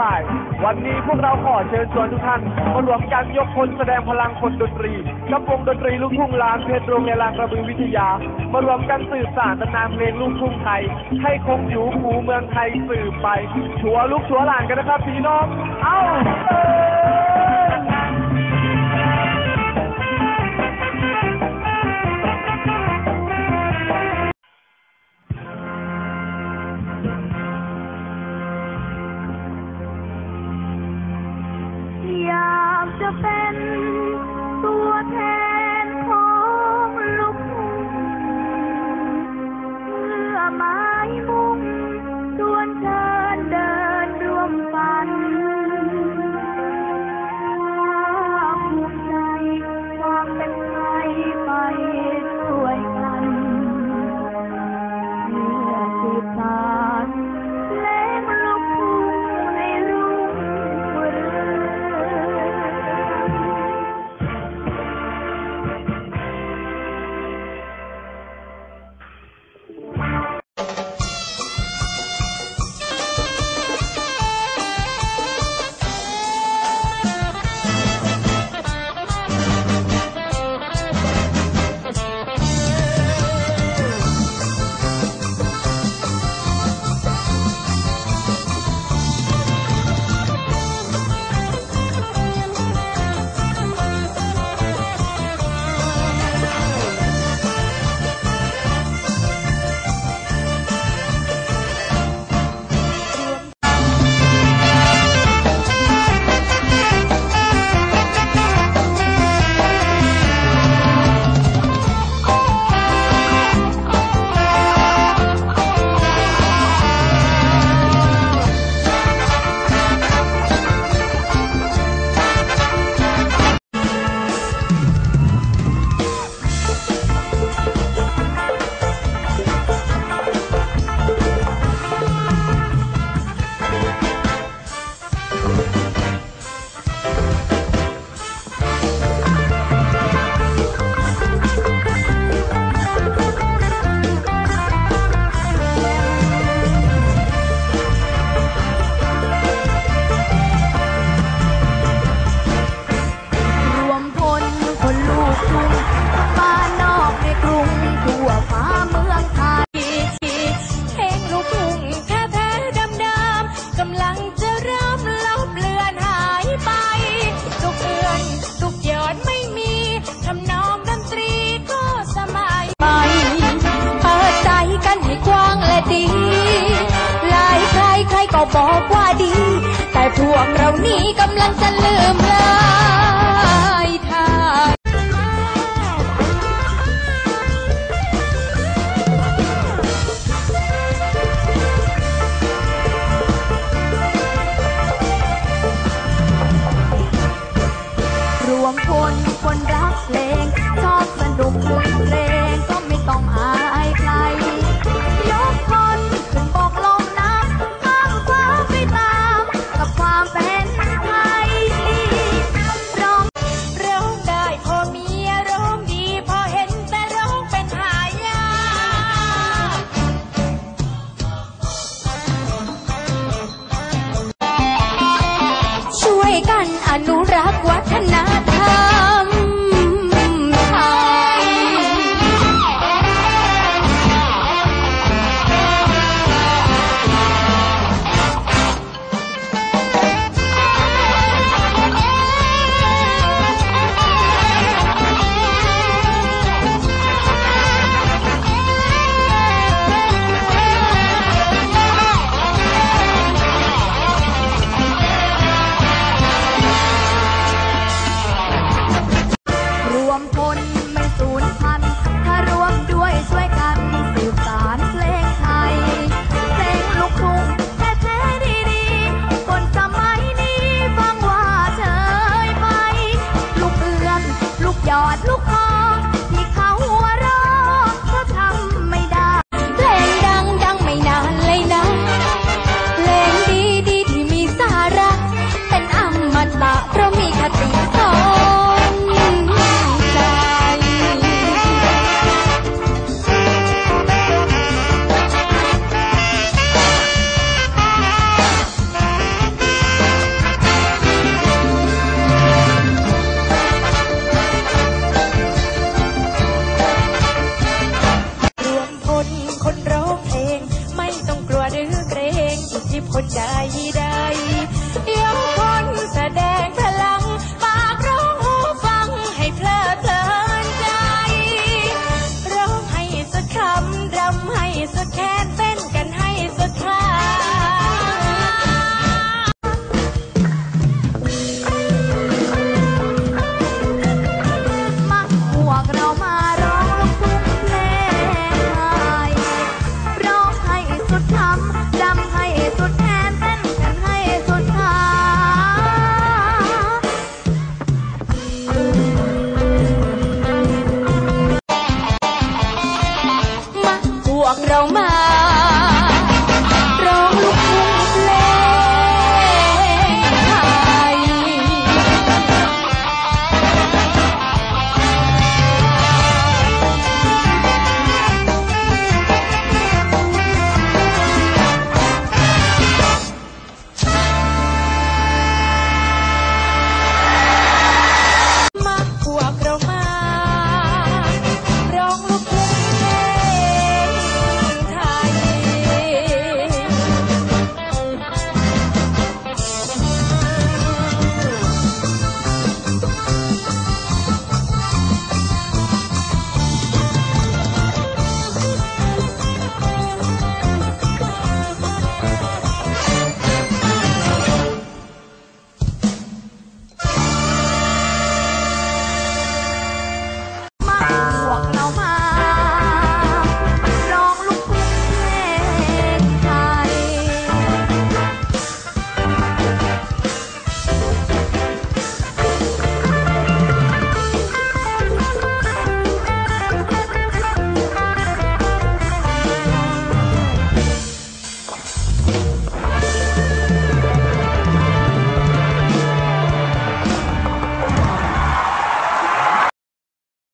หลาย วันนี้พวกเราขอเชิญชวนทุกท่านมารวมกันยกพลแสดงพลังคนดนตรีกับวงดนตรีลูกทุ่งลานเพชรโรงเรียนลานกระบือวิทยา มารวมกันสื่อสารตำนานเพลงลูกทุ่งไทย ให้คงอยู่หูเมืองไทยสืบไป ชัวลูกชัวหลานกันนะครับพี่น้อง เอาา ก็บอกว่าดี แต่พวกเรานี้กำลังจะลืมลาย